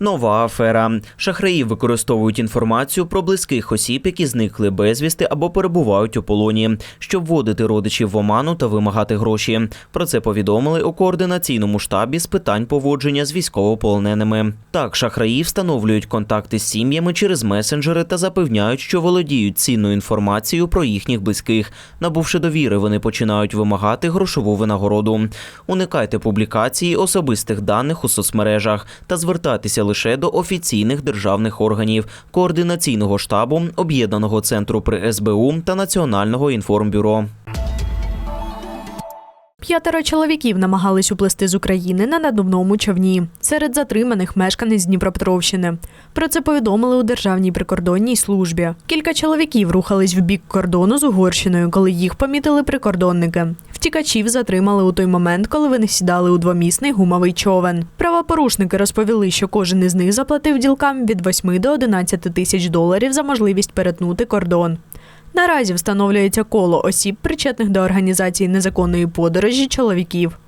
Нова афера. Шахраї використовують інформацію про близьких осіб, які зникли безвісти або перебувають у полоні, щоб вводити родичів в оману та вимагати гроші. Про це повідомили у координаційному штабі з питань поводження з військовополоненими. Так, шахраї встановлюють контакти з сім'ями через месенджери та запевняють, що володіють цінною інформацією про їхніх близьких. Набувши довіри, вони починають вимагати грошову винагороду. Уникайте публікації особистих даних у соцмережах та звертайтеся лише до офіційних державних органів, координаційного штабу, об'єднаного центру при СБУ та Національного інформбюро. П'ятеро чоловіків намагались уплести з України на надувному човні. Серед затриманих мешканець Дніпропетровщини. Про це повідомили у Державній прикордонній службі. Кілька чоловіків рухались в бік кордону з Угорщиною, коли їх помітили прикордонники. Втікачів затримали у той момент, коли вони сідали у двомісний гумовий човен. Правопорушники розповіли, що кожен із них заплатив ділкам від 8 до 11 тисяч доларів за можливість перетнути кордон. Наразі встановлюється коло осіб, причетних до організації незаконної подорожі чоловіків.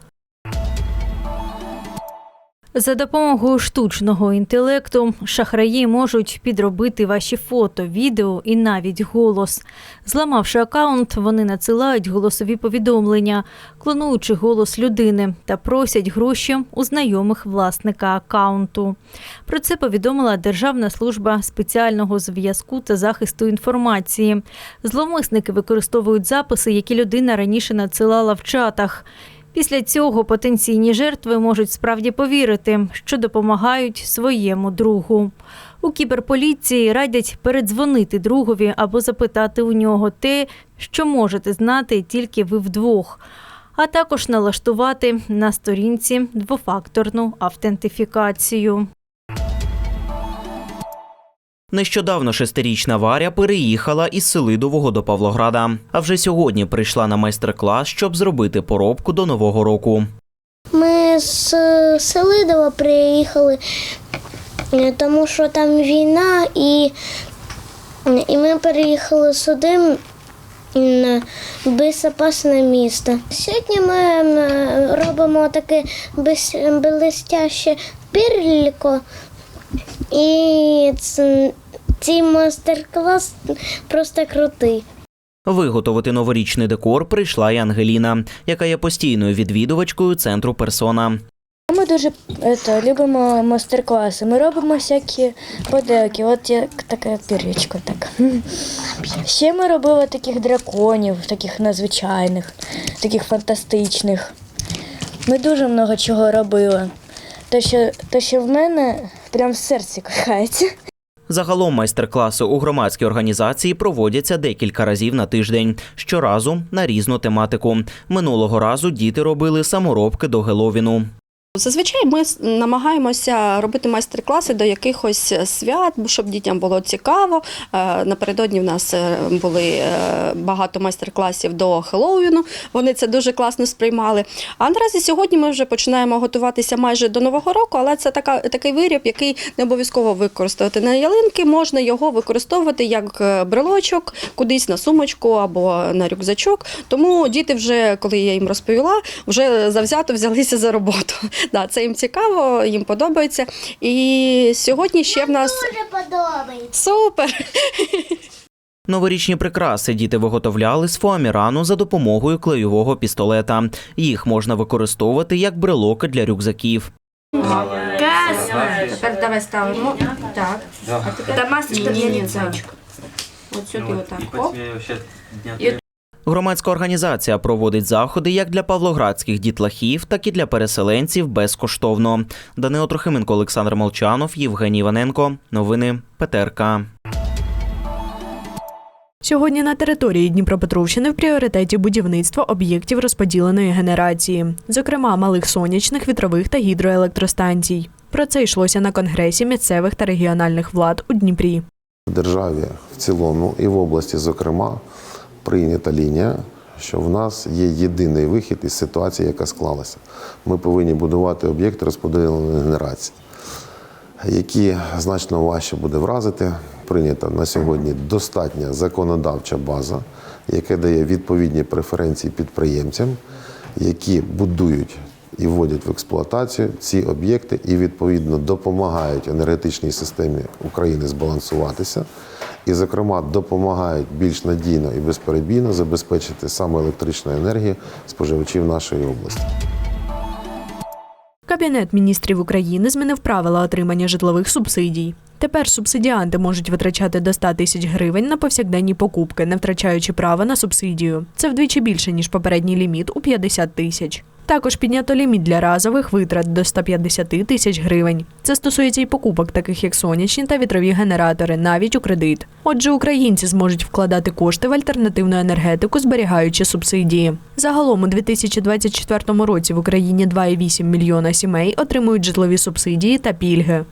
За допомогою штучного інтелекту шахраї можуть підробити ваші фото, відео і навіть голос. Зламавши акаунт, вони надсилають голосові повідомлення, клонуючи голос людини та просять гроші у знайомих власника акаунту. Про це повідомила Державна служба спеціального зв'язку та захисту інформації. Зловмисники використовують записи, які людина раніше надсилала в чатах. Після цього потенційні жертви можуть справді повірити, що допомагають своєму другу. У кіберполіції радять передзвонити другові або запитати у нього те, що можете знати тільки ви вдвох, а також налаштувати на сторінці двофакторну автентифікацію. Нещодавно шестирічна Варя переїхала із Селидового до Павлограда. А вже сьогодні прийшла на майстер-клас, щоб зробити поробку до нового року. Ми з Селидова приїхали, тому що там війна, і, і ми переїхали сюди на безпечне місто. Сьогодні ми робимо таке без- блестяще пірліко, і цей майстер-клас просто крутий. Виготовити новорічний декор прийшла й Ангеліна, яка є постійною відвідувачкою центру персона. Ми дуже это, любимо майстер-класи. Ми робимо всякі поделки, от як таке пір'ячко. Так. Ще ми робили таких драконів, таких надзвичайних, таких фантастичних. Ми дуже много чого робили. Те, що, те, що в мене прям в серці кохається. Загалом майстер-класи у громадській організації проводяться декілька разів на тиждень, щоразу на різну тематику. Минулого разу діти робили саморобки до Геловіну. Зазвичай ми намагаємося робити майстер-класи до якихось свят, щоб дітям було цікаво. Е, Напередодні в нас е, були е, багато майстер-класів до Хеллоуіну. Вони це дуже класно сприймали. А наразі сьогодні ми вже починаємо готуватися майже до Нового року, але це така, такий виріб, який не обов'язково використовувати на ялинки. Можна його використовувати як е, брелочок, кудись на сумочку або на рюкзачок. Тому діти вже, коли я їм розповіла, вже завзято взялися за роботу. Да, це їм цікаво, їм подобається. І сьогодні ще в нас Дуже подобається. супер. Новорічні прикраси діти виготовляли з фоамірану за допомогою клейового пістолета. Їх можна використовувати як брелоки для рюкзаків. Тепер давай ставимо. Так. А тепер масочка для лица. От сюди отак. Оп. Громадська організація проводить заходи як для павлоградських дітлахів, так і для переселенців безкоштовно. Данило Трохименко, Олександр Молчанов, Євгеній Іваненко. Новини ПТРК. Сьогодні на території Дніпропетровщини в пріоритеті будівництво об'єктів розподіленої генерації, зокрема малих сонячних, вітрових та гідроелектростанцій. Про це йшлося на конгресі місцевих та регіональних влад у Дніпрі. В державі в цілому і в області, зокрема, прийнята лінія, що в нас є єдиний вихід із ситуації, яка склалася. Ми повинні будувати об'єкти розподіленої генерації, які значно важче буде вразити. Прийнята на сьогодні достатня законодавча база, яка дає відповідні преференції підприємцям, які будують і вводять в експлуатацію ці об'єкти і відповідно допомагають енергетичній системі України збалансуватися. І, зокрема, допомагають більш надійно і безперебійно забезпечити саме електричну енергію споживачів нашої області. Кабінет міністрів України змінив правила отримання житлових субсидій. Тепер субсидіанти можуть витрачати до 100 тисяч гривень на повсякденні покупки, не втрачаючи права на субсидію. Це вдвічі більше ніж попередній ліміт у 50 тисяч. Також піднято ліміт для разових витрат до 150 тисяч гривень. Це стосується і покупок, таких як сонячні та вітрові генератори, навіть у кредит. Отже, українці зможуть вкладати кошти в альтернативну енергетику, зберігаючи субсидії. Загалом у 2024 році в Україні 2,8 мільйона сімей отримують житлові субсидії та пільги.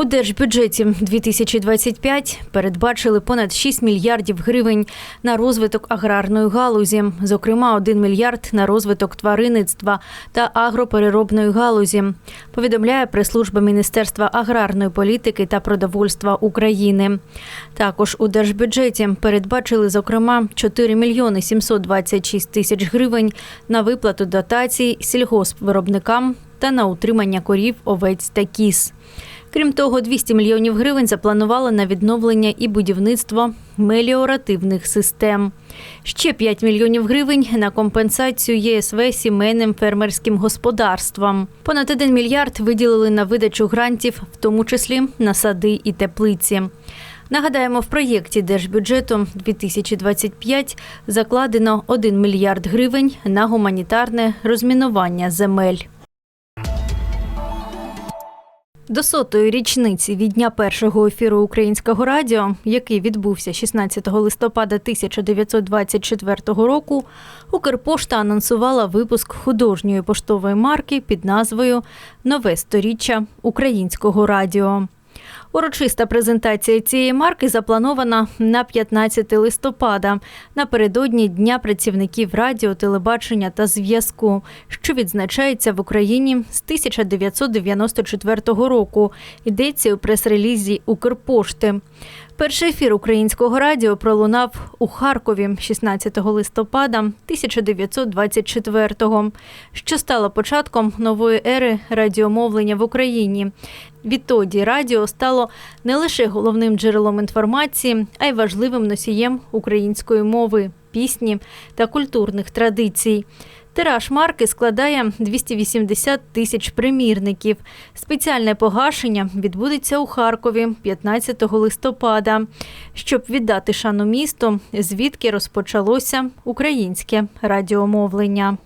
У держбюджеті 2025 передбачили понад 6 мільярдів гривень на розвиток аграрної галузі, зокрема 1 мільярд на розвиток тваринництва та агропереробної галузі. Повідомляє прес-служба Міністерства аграрної політики та продовольства України. Також у держбюджеті передбачили зокрема 4 мільйони 726 тисяч гривень на виплату дотацій сільгоспвиробникам та на утримання корів, овець та кіз. Крім того, 200 мільйонів гривень запланували на відновлення і будівництво меліоративних систем. Ще 5 мільйонів гривень на компенсацію ЄСВ сімейним фермерським господарствам. Понад 1 мільярд виділили на видачу грантів, в тому числі на сади і теплиці. Нагадаємо, в проєкті держбюджету 2025 закладено 1 мільярд гривень на гуманітарне розмінування земель. До сотої річниці від дня першого ефіру українського радіо, який відбувся 16 листопада 1924 року, Укрпошта анонсувала випуск художньої поштової марки під назвою Нове сторіччя українського радіо. Урочиста презентація цієї марки запланована на 15 листопада напередодні Дня працівників радіо, телебачення та зв'язку, що відзначається в Україні з 1994 року. Йдеться у прес-релізі Укрпошти. Перший ефір українського радіо пролунав у Харкові 16 листопада 1924-го, що стало початком нової ери радіомовлення в Україні. Відтоді радіо стало не лише головним джерелом інформації, а й важливим носієм української мови, пісні та культурних традицій. Тираж марки складає 280 тисяч примірників. Спеціальне погашення відбудеться у Харкові 15 листопада, щоб віддати шану місту, звідки розпочалося українське радіомовлення.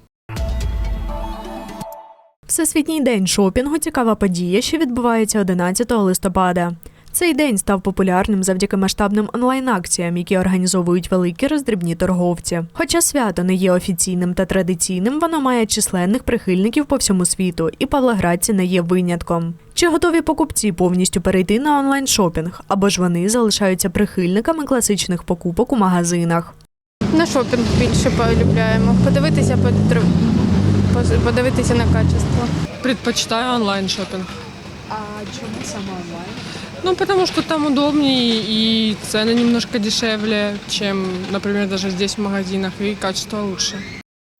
Всесвітній день шопінгу цікава подія, що відбувається 11 листопада. Цей день став популярним завдяки масштабним онлайн-акціям, які організовують великі роздрібні торговці. Хоча свято не є офіційним та традиційним, воно має численних прихильників по всьому світу, і Павлоградці не є винятком. Чи готові покупці повністю перейти на онлайн-шопінг, або ж вони залишаються прихильниками класичних покупок у магазинах? На шопінг більше полюбляємо. Подивитися, подивитися на качество. Предпочитаю онлайн шопинг. А чему сама онлайн? Ну, потому что там удобнее и цены немножко дешевле, чем, например, даже здесь в магазинах, и качество лучше.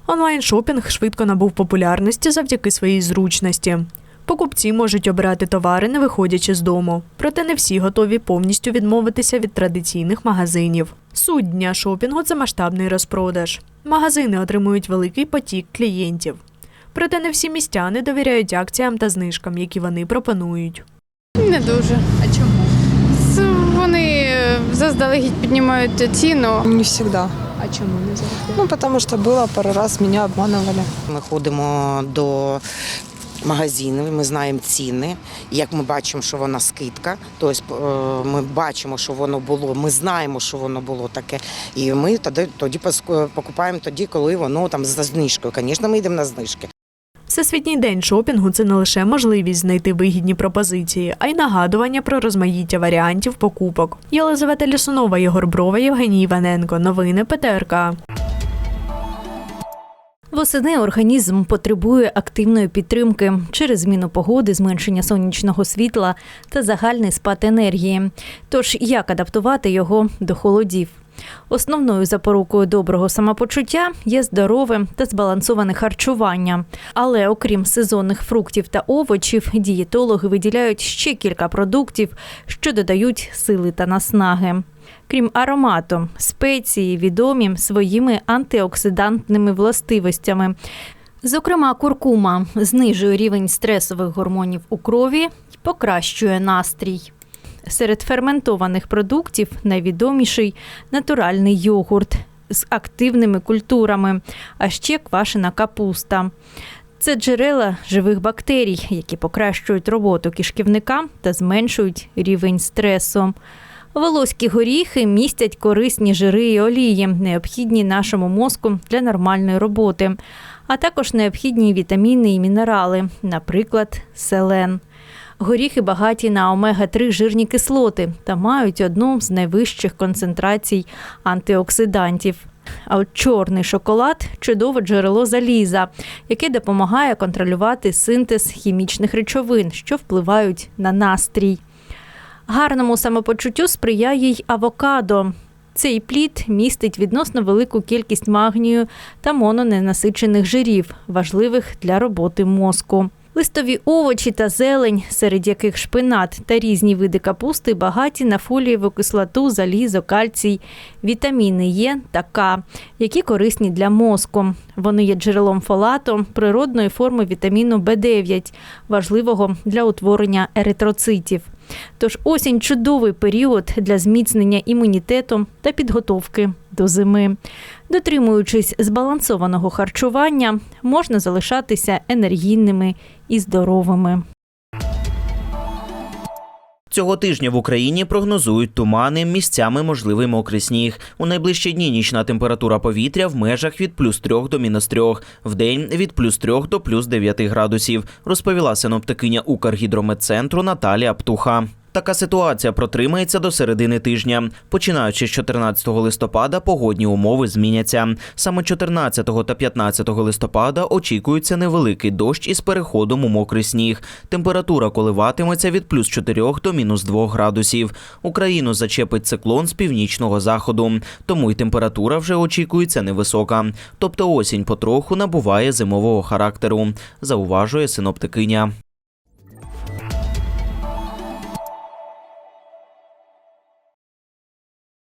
Онлайн-шопінг швидко набув популярності завдяки своїй зручності. Покупці можуть обирати товари, не виходячи з дому. Проте не всі готові повністю відмовитися від традиційних магазинів. Суть дня шопінгу це масштабний розпродаж. Магазини отримують великий потік клієнтів. Проте не всі містяни довіряють акціям та знижкам, які вони пропонують. Не дуже. А чому? Вони е, заздалегідь піднімають ціну. Не всегда. А чому не завжди? Ну, потому что было пару раз меня обманывали. Ми ходимо до магазинів, ми знаємо ціни. Як ми бачимо, що вона скидка, тобто е, ми бачимо, що воно було, ми знаємо, що воно було таке. І ми тоді, тоді покупаємо тоді, коли воно там за знижкою. Звісно, ми йдемо на знижки. Всесвітній день шопінгу це не лише можливість знайти вигідні пропозиції, а й нагадування про розмаїття варіантів покупок. Єлизавета Лісунова, Єгор Брова, Євгеній Іваненко. Новини ПТРК. Восени організм потребує активної підтримки через зміну погоди, зменшення сонячного світла та загальний спад енергії. Тож як адаптувати його до холодів? Основною запорукою доброго самопочуття є здорове та збалансоване харчування. Але окрім сезонних фруктів та овочів, дієтологи виділяють ще кілька продуктів, що додають сили та наснаги. Крім аромату, спеції відомі своїми антиоксидантними властивостями. Зокрема, куркума знижує рівень стресових гормонів у крові й покращує настрій. Серед ферментованих продуктів найвідоміший натуральний йогурт з активними культурами, а ще квашена капуста. Це джерела живих бактерій, які покращують роботу кишківника та зменшують рівень стресу. Волоські горіхи містять корисні жири і олії, необхідні нашому мозку для нормальної роботи, а також необхідні вітаміни і мінерали, наприклад, селен. Горіхи багаті на омега-3 жирні кислоти та мають одну з найвищих концентрацій антиоксидантів. А от чорний шоколад чудове джерело заліза, яке допомагає контролювати синтез хімічних речовин, що впливають на настрій. Гарному самопочуттю сприяє й авокадо. Цей плід містить відносно велику кількість магнію та мононенасичених жирів, важливих для роботи мозку. Листові овочі та зелень, серед яких шпинат та різні види капусти, багаті на фолієву кислоту, залізо, кальцій, вітаміни Е та К, які корисні для мозку. Вони є джерелом фолату, природної форми вітаміну В9, важливого для утворення еритроцитів. Тож осінь чудовий період для зміцнення імунітету та підготовки до зими. Дотримуючись збалансованого харчування, можна залишатися енергійними і здоровими. Цього тижня в Україні прогнозують тумани, місцями можливий мокрий сніг. У найближчі дні нічна температура повітря в межах від плюс 3 до мінус 3, в день від плюс 3 до плюс 9 градусів, розповіла синоптикиня Укргідрометцентру Наталія Птуха. Така ситуація протримається до середини тижня. Починаючи з 14 листопада, погодні умови зміняться. Саме 14 та 15 листопада очікується невеликий дощ із переходом у мокрий сніг. Температура коливатиметься від плюс 4 до мінус 2 градусів. Україну зачепить циклон з північного заходу, тому й температура вже очікується невисока. Тобто осінь потроху набуває зимового характеру, зауважує синоптикиня.